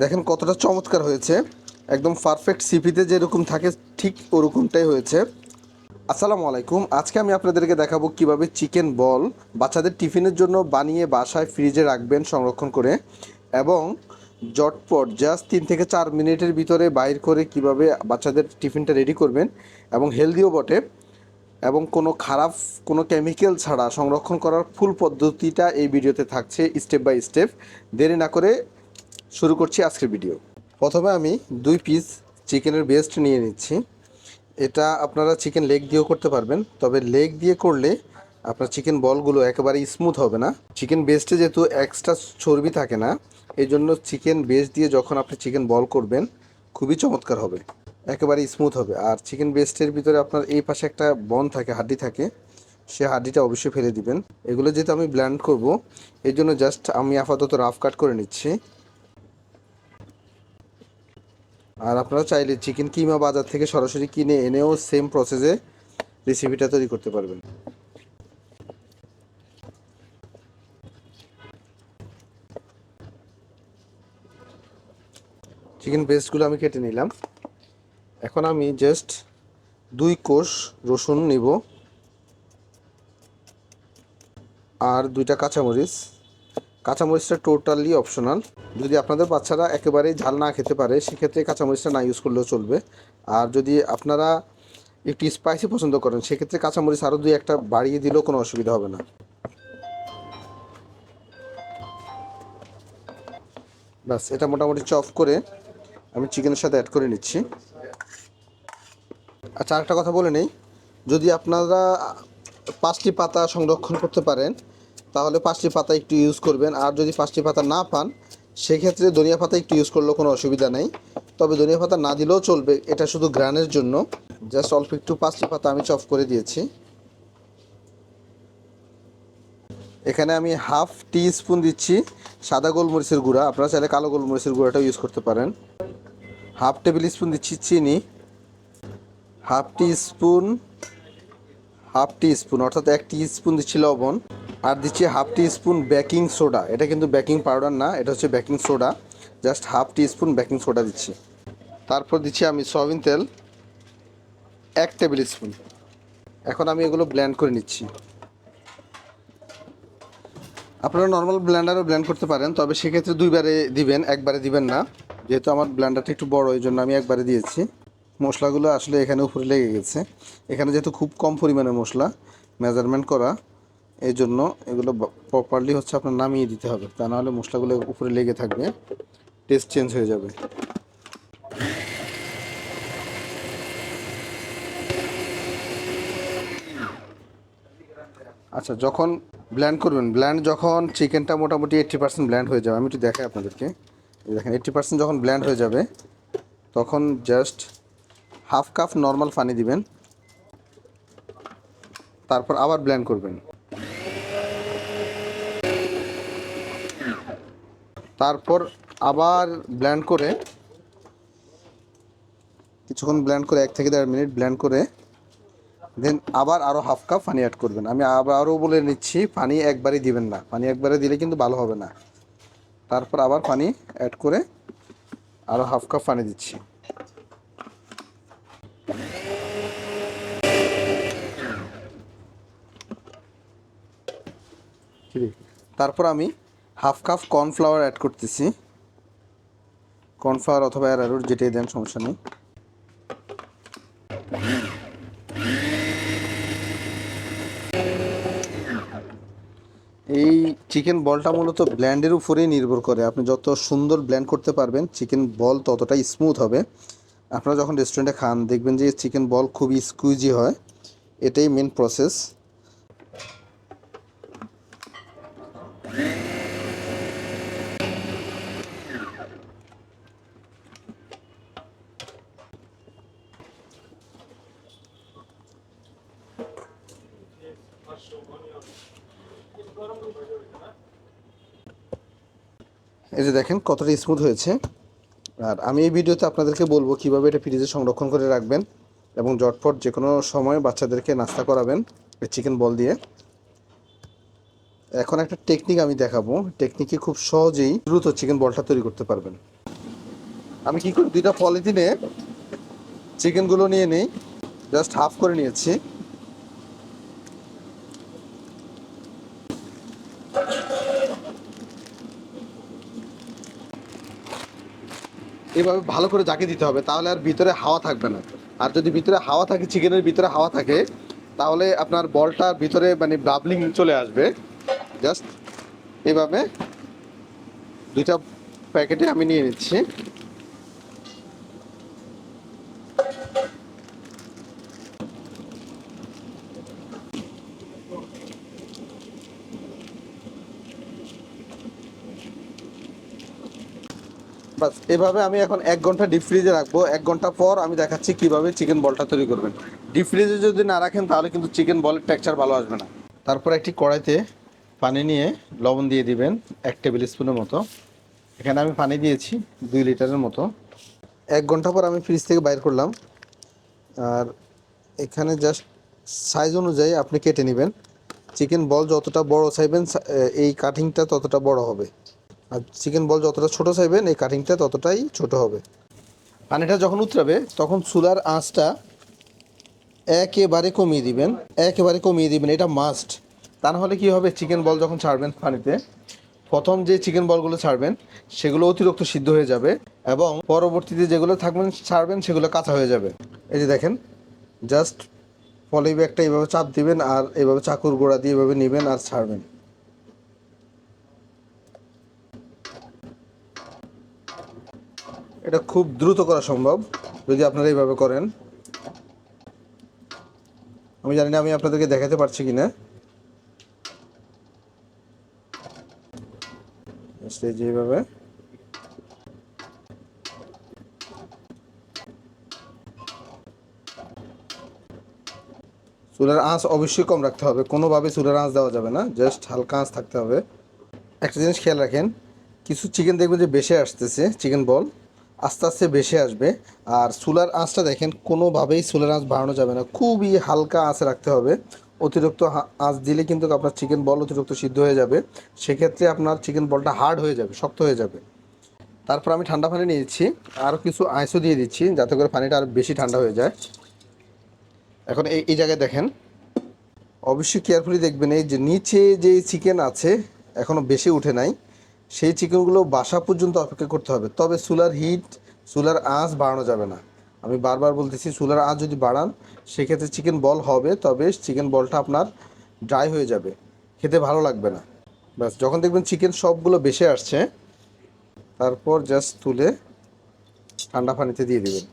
দেখেন কতটা চমৎকার হয়েছে। একদম পারফেক্ট সিপিতে যেরকম থাকে, ঠিক ওরকমটাই হয়েছে। আসসালামু আলাইকুম। আজকে আমি আপনাদেরকে দেখাবো কীভাবে চিকেন বল বাচ্চাদের টিফিনের জন্য বানিয়ে বাসায় ফ্রিজে রাখবেন সংরক্ষণ করে এবং জটপট জাস্ট তিন থেকে চার মিনিটের ভিতরে বাইর করে কীভাবে বাচ্চাদের টিফিনটা রেডি করবেন এবং হেলদিও বটে এবং কোনো খারাপ, কোনো কেমিক্যাল ছাড়া সংরক্ষণ করার ফুল পদ্ধতিটা এই ভিডিওতে থাকছে স্টেপ বাই স্টেপ দেরি না করে শুরু করছি আজকের ভিডিও প্রথমে আমি দুই পিস চিকেনের বেস্ট নিয়ে নিচ্ছি। এটা আপনারা চিকেন লেগ দিয়েও করতে পারবেন, তবে লেগ দিয়ে করলে আপনার চিকেন বলগুলো একেবারে স্মুথ হবে না। চিকেন বেস্টে যেহেতু এক্সট্রা চর্বি থাকে না, এই জন্য চিকেন বেস্ট দিয়ে যখন আপনি চিকেন বল করবেন, খুবই চমৎকার হবে। একেবারে স্মুথ হবে। আর চিকেন বেস্টের ভিতরে আপনার এই পাশে একটা বন থাকে, হাড্ডি থাকে, সে হাড্ডিটা অবশ্যই ফেলে দিবেন। এগুলো যেহেতু আমি ব্ল্যান্ড করব, এই জন্য জাস্ট আমি আপাতত রাফ কাট করে নিচ্ছি। আর আপনারা চাইলে চিকেন কিমা বাজার থেকে সরাসরি কিনে এনেও সেম প্রসেসে রেসিপিটা তৈরি করতে পারবেন। চিকেন পেস্টগুলো আমি কেটে নিলাম। এখন আমি জাস্ট দুই কোষ রসুন নিব। আর দুইটা কাঁচামরিচ। কাঁচামরিচটা টোটালি অপশনাল যদি আপনাদের বাচ্চারা একেবারেই ঝাল না খেতে পারে, সেক্ষেত্রে কাঁচামরিচটা না ইউজ করলেও চলবে। আর যদি আপনারা একটু স্পাইসি পছন্দ করেন, সেক্ষেত্রে কাঁচামরিচ আরও দুই একটা বাড়িয়ে দিলেও কোনো অসুবিধা হবে না। ব্যাস, এটা মোটামুটি চপ করে আমি চিকেনের সাথে অ্যাড করে নিচ্ছি। আচ্ছা আরেকটা কথা বলে নেই। যদি আপনারা পাঁচটি পাতা সংরক্ষণ করতে পারেন তাহলে পাঁচটি পাতা একটু ইউজ করবেন। আর যদি পাঁচটি পাতা না পান, সেক্ষেত্রে ধনিয়া পাতা একটু ইউজ করলেও কোনো অসুবিধা নেই। তবে ধনিয়া পাতা না দিলেও চলবে, এটা শুধু গ্রানের জন্য। জাস্ট অল্প একটু পাঁচটি পাতা আমি চপ করে দিয়েছি। এখানে আমি হাফ টি স্পুন দিচ্ছি সাদা গোলমরিচের গুঁড়া। আপনারা চাইলে কালো গোলমরিচের গুঁড়াটাও ইউজ করতে পারেন। হাফ টেবিল স্পুন দিচ্ছি চিনি। Half teaspoon half teaspoon অর্থাৎ এক টি স্পুন দিচ্ছি লবণ। আর দিচ্ছি half teaspoon baking soda. এটা কিন্তু বেকিং পাউডার না, এটা হচ্ছে baking soda. Just half teaspoon baking soda দিচ্ছি। তারপর দিচ্ছি আমি সয়াবিন তেল, এক টেবিল স্পুন। এখন আমি এগুলো ব্ল্যান্ড করে নিচ্ছি। আপনারা নর্মাল ব্ল্যান্ডারও ব্ল্যান্ড করতে পারেন, তবে সেক্ষেত্রে দুইবারে দিবেন, একবারে দিবেন না। যেহেতু আমার ব্ল্যান্ডারটা একটু বড়, এই জন্য আমি একবারে দিয়েছি। মশলাগুলো আসলে এখানে উপরে লেগে গেছে। এখানে যেহেতু খুব কম পরিমাণে মশলা, মেজারমেন্ট করা এই জন্য এগুলো প্রপারলি হচ্ছে আপনার নামিয়ে দিতে হবে। তা নাহলে মশলাগুলো উপরে লেগে থাকবে টেস্ট চেঞ্জ হয়ে যাবে। আচ্ছা যখন ব্ল্যান্ড করবেন ব্ল্যান্ড যখন চিকেনটা মোটামুটি এইট্টি পার্সেন্ট ব্ল্যান্ড হয়ে যাবে, আমি একটু দেখাই আপনাদেরকে। দেখেন এইট্টি পার্সেন্ট যখন ব্ল্যান্ড হয়ে যাবে, তখন জাস্ট হাফ কাপ নর্মাল পানি দিবেন। তারপর আবার ব্ল্যান্ড করবেন। তারপর আবার ব্ল্যান্ড করে, কিছুক্ষণ ব্ল্যান্ড করে এক থেকে দেড় মিনিট ব্ল্যান্ড করে দেন আবার আরও হাফ কাপ পানি অ্যাড করবেন। আমি আবারও বলে নিচ্ছি, পানি একবারই দিবেন না। পানি একবারে দিলে কিন্তু ভালো হবে না। তারপর আবার পানি অ্যাড করে আরও হাফ কাপ পানি দিচ্ছি। তারপর আমি হাফ কাপ কর্নফ্লাওয়ার অ্যাড করতেছি। কর্নফ্লাওয়ার অথবা অ্যারারুট যেটাই দেন, সমস্যা নেই। এই চিকেন বলটা মূলত ব্ল্যান্ডের উপরেই নির্ভর করে। আপনি যত সুন্দর ব্ল্যান্ড করতে পারবেন চিকেন বল ততটাই স্মুথ হবে। আপনারা যখন রেস্টুরেন্টে খান, দেখবেন যে চিকেন বল খুবই স্কুইজি হয়। এটাই মেন প্রসেস এই যে দেখেন, কতটা স্মুথ হয়েছে। আর আমি এই ভিডিওতে আপনাদেরকে বলব কীভাবে এটা ফ্রিজে সংরক্ষণ করে রাখবেন এবং জটফট যে কোনো সময় বাচ্চাদেরকে নাস্তা করাবেন চিকেন বল দিয়ে। এখন একটা টেকনিক আমি দেখাবো। টেকনিকে খুব সহজেই দ্রুত চিকেন বলটা তৈরি করতে পারবেন। আমি কি করি? দুইটা পলিথিনে চিকেনগুলো নিয়ে নিই জাস্ট হাফ করে নিয়েছি। এভাবে ভালো করে জাকে দিতে হবে, তাহলে আর ভিতরে হাওয়া থাকবে না। আর যদি ভিতরে হাওয়া থাকে, চিকেনের ভিতরে হাওয়া থাকে, তাহলে আপনার বলটার ভিতরে মানে বাবলিং চলে আসবে। জাস্ট এভাবে দুইটা প্যাকেটে আমি নিয়ে নিচ্ছি। বাস, এভাবে আমি এখন এক ঘণ্টা ডিপ ফ্রিজে রাখব। এক ঘণ্টা পর আমি দেখাচ্ছি কীভাবে চিকেন বলটা তৈরি করবেন। ডিপ ফ্রিজে যদি না রাখেন, তাহলে কিন্তু চিকেন বলের টেক্সচার ভালো আসবে না। তারপর একটি কড়াইতে পানি নিয়ে লবণ দিয়ে দিবেন এক টেবিল স্পুনের মতো। এখানে আমি পানি দিয়েছি দুই লিটারের মতো। এক ঘণ্টা পর আমি ফ্রিজ থেকে বাইর করলাম। আর এখানে জাস্ট সাইজ অনুযায়ী আপনি কেটে নেবেন। চিকেন বল যতটা বড় চাইবেন এই কাটিংটা ততটা বড় হবে। আর চিকেন বল যতটা ছোট চাইবেন, এই কাটিংটা ততটাই ছোট হবে। পানিটা যখন উতরাবে, তখন চুলার আঁচটা একেবারে কমিয়ে দিবেন, একেবারে কমিয়ে দিবেন, এটা মাস্ট তা না হলে কি হবে চিকেন বল যখন ছাড়বেন পানিতে, প্রথম যে চিকেন বলগুলো ছাড়বেন, সেগুলো অতিরিক্ত সিদ্ধ হয়ে যাবে এবং পরবর্তীতে যেগুলো থাকবেন, ছাড়বেন, সেগুলো কাঁচা হয়ে যাবে। এই যে দেখেন জাস্ট পলি ব্যাগটা এইভাবে চাপ দিবেন আর এইভাবে চাকুর গোড়া দিয়ে এভাবে নেবেন আর ছাড়বেন। এটা খুব দ্রুত করা সম্ভব, যদি আপনারা এইভাবে করেন। আমি জানি না আমি আপনাদেরকে দেখাতে পারছি কিনা। Just এই যে এইভাবে। চুলার আঁচ অবশ্যই কম রাখতে হবে, কোনোভাবে চুলার আঁচ দেওয়া যাবে না, জাস্ট হালকা আঁচ থাকতে হবে। একটা জিনিস খেয়াল রাখেন, কিছু চিকেন দেখবেন যে বেশি আসতেছে চিকেন বল আস্তে আস্তে বেশি আসবে। আর চুলার আঁচটা দেখেন, কোনোভাবেই চুলার আঁচ বাড়ানো যাবে না। খুবই হালকা আঁচ রাখতে হবে। অতিরিক্ত আঁচ দিলে কিন্তু আপনার চিকেন বল অতিরিক্ত সিদ্ধ হয়ে যাবে। সেক্ষেত্রে আপনার চিকেন বলটা হার্ড হয়ে যাবে, শক্ত হয়ে যাবে। তারপর আমি ঠান্ডা পানি নিয়েছি আরও কিছু আইসও দিয়ে দিচ্ছি, যাতে করে পানিটা আরও বেশি ঠান্ডা হয়ে যায়। এখন এই এই জায়গায় দেখেন, অবশ্যই কেয়ারফুলি দেখবেন, এই যে নিচে যে চিকেন আছে এখনও বেশি উঠে নাই। সেই চিকেনগুলো বাসা পর্যন্ত অপেক্ষা করতে হবে। তবে চুলার হিট চুলার আঁচ বাড়ানো যাবে না। আমি বারবার বলতেছি, চুলার আঁচ যদি বাড়ান, সেক্ষেত্রে চিকেন বল হবে, তবে চিকেন বলটা আপনার ড্রাই হয়ে যাবে। খেতে ভালো লাগবে না। ব্যাস, যখন দেখবেন চিকেন সবগুলো বেশি আসছে, তারপর জাস্ট তুলে ঠান্ডা পানিতে দিয়ে দেবেন।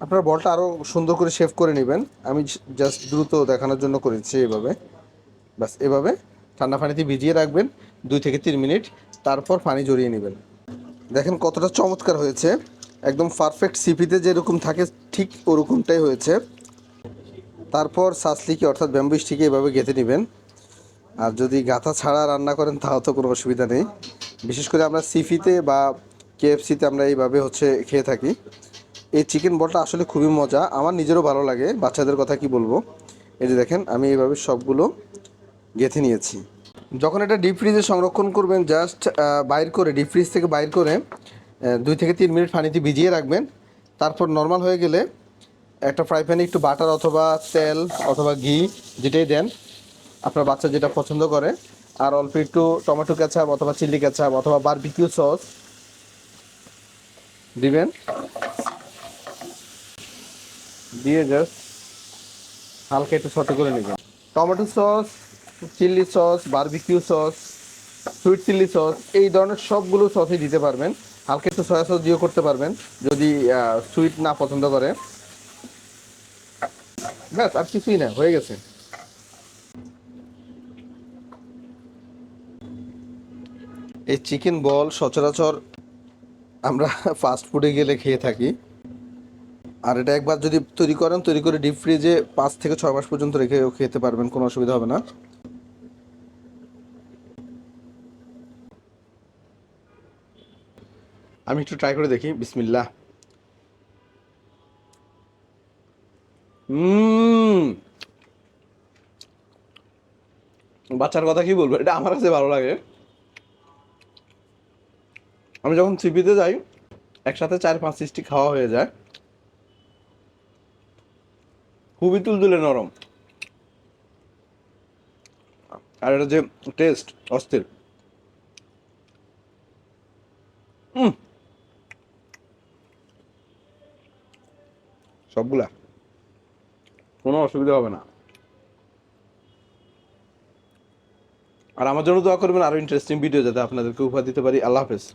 আপনার বলটা আরও সুন্দর করে শেভ করে নেবেন। আমি জাস্ট দ্রুত দেখানোর জন্য করেছি এভাবে। ব্যাস, এভাবে ঠান্ডা পানিতে ভিজিয়ে রাখবেন দুই থেকে তিন মিনিট, তারপর পানি জড়িয়ে নেবেন। দেখেন কতটা চমৎকার হয়েছে। একদম পারফেক্ট সিপিতে যেরকম থাকে, ঠিক ওরকমটাই হয়েছে। তারপর সাসলিকে অর্থাৎ ব্যাম্বু স্টিকে এভাবে গেঁথে নেবেন। আর যদি গাথা ছাড়া রান্না করেন, তাও তো কোনো অসুবিধা নেই। বিশেষ করে আমরা সিফিতে বা কেএফসিতে আমরা এইভাবে হচ্ছে খেয়ে থাকি। এই চিকেন বলটা আসলে খুবই মজা। আমার নিজেরও ভালো লাগে। বাচ্চাদের কথা কি বলব? এই যে দেখেন, আমি এইভাবে সবগুলো গেঁথে নিয়েছি। যখন এটা ডিপ ফ্রিজে সংরক্ষণ করবেন জাস্ট বাইর করে ডিপ ফ্রিজ থেকে বাইর করে দুই থেকে তিন মিনিট পানিতে ভিজিয়ে রাখবেন। তারপর নর্মাল হয়ে গেলে একটা ফ্রাই প্যানে একটু বাটার অথবা তেল অথবা ঘি যেটাই দেন, আপনার বাচ্চা যেটা পছন্দ করে। আর অল্প একটু টমেটো কেচাপ অথবা চিলি কেচাপ অথবা বারবিকিউ সস দিবেন। দিয়ে জাস্ট হালকা একটু সতে করে নেবেন। Tomato sauce chilli sauce, barbecue sauce, sweet chilli sauce, এই ধরনের সবগুলো সসই দিতে পারবেন। হালকা একটু সয়া সস দিয়েও করতে পারবেন, যদি সুইট না পছন্দ করে। ব্যাস, আর কিছুই না, হয়ে গেছে। এই চিকেন বল সচরাচর আমরা ফাস্ট ফুডে গেলে খেয়ে থাকি। আর এটা একবার যদি তৈরি করেন, তৈরি করে ডিপ ফ্রিজে পাঁচ থেকে ছয় মাস পর্যন্ত রেখে খেতে পারবেন, কোনো অসুবিধা হবে না। আমি একটু ট্রাই করে দেখি, বিসমিল্লাহ। বাচ্চার কথা কি বলব? এটা আমার কাছে ভালো লাগে। আমি যখন সিপিতে যাই, একসাথে চার পাঁচ সিস্টি খাওয়া হয়ে যায়। খুবই তুলতুলে নরম। আর এটা যে টেস্ট অস্থির। সবগুলা? কোনো অসুবিধা হবে না। আর আমার জন্য দোয়া করবেন, আরও ইন্টারেস্টিং ভিডিও যাতে আপনাদেরকে উপহার দিতে পারি। আল্লাহ হাফেজ।